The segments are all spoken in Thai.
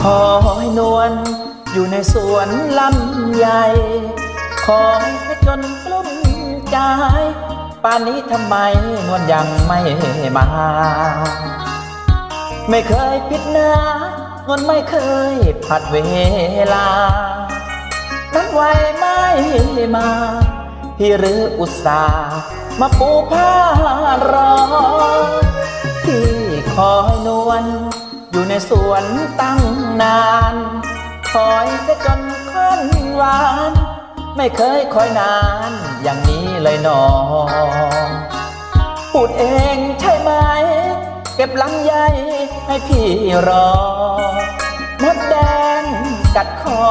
คอยนวลอยู่ในสวนลำใหญ่ขอให้จนกลุ้มใจป่านนี้ทำไมนวลยังไม่มา ไม่เคยผิดนะนวลไม่เคยผัดเวลา นั้นไวไม่มา พี่หรืออุตส่าห์มาปูผ้ารอ พี่คอยนวล อยู่ในสวนตั้งนาน คอยจะจนค่อนหวาน ไม่เคยคอยนานอย่างนี้เลยหนอพูดเองใช่ไหม เก็บลำไยให้พี่รอ มดแดงกัดคอ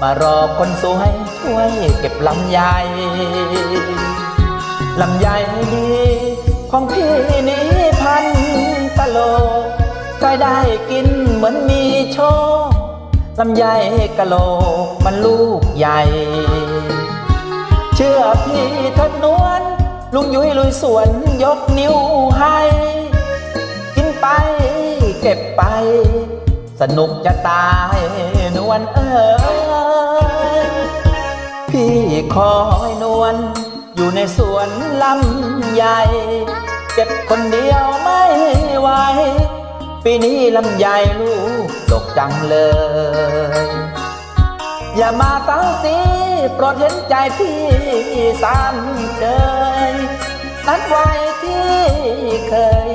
มารอคนสวยช่วยเก็บลำไยลำไยดีของพี่นี้พัน ใครได้กินเหมือนมีโชคลำไยกะโหลกมันลูกใหญ่ เชื่อพี่เถิดนวลลุงยุ้ยลุยสวนยกนิ้วให้ กินไปเก็บไป สนุกจะตายนวลเอ้ยพี่คอยนวลอยู่ในสวนลำใหญ่ เก็บคนเดียว ปีนี้ลำใหญ่ลูกดกจังเลย อย่ามาสาวสีโปรดเห็นใจพี่สามเจยนัดไว้ที่เคย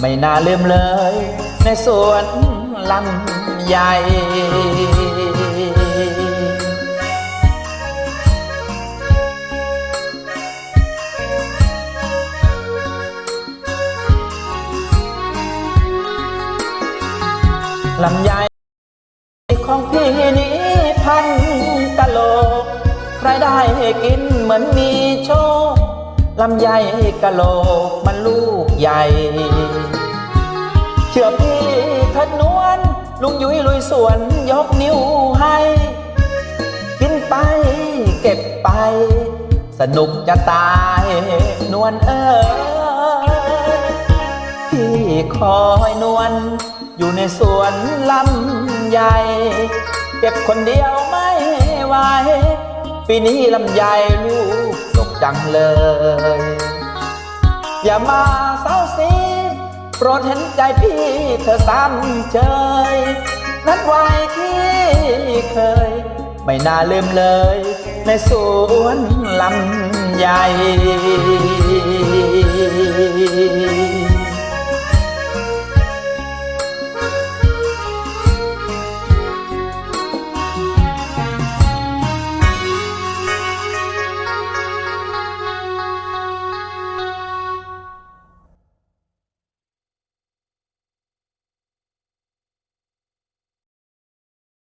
ไม่น่าลืมเลย ในสวนลำใหญ่ ลำไยของพี่นี้พันกะโหลใครได้กินเหมือนมีโชคลำไยกะโหลมันลูกใหญ่ เชื่อพี่เถิดนวลลุงยุ้ยลุยสวนยกนิ้วให้ กินไปเก็บไป สนุกจะตายนวลเอ้ยพี่คอยนวล อยู่ในสวนลำใหญ่เก็บคนเดียวไม่ไหวปีนี้ลำใหญ่ลูกดกจังเลย อย่ามาเศร้าสีโปรดเห็นใจพี่เธอซ้ำเชยนัดไว้ที่เคย ไม่น่าลืมเลย ในสวนลำใหญ่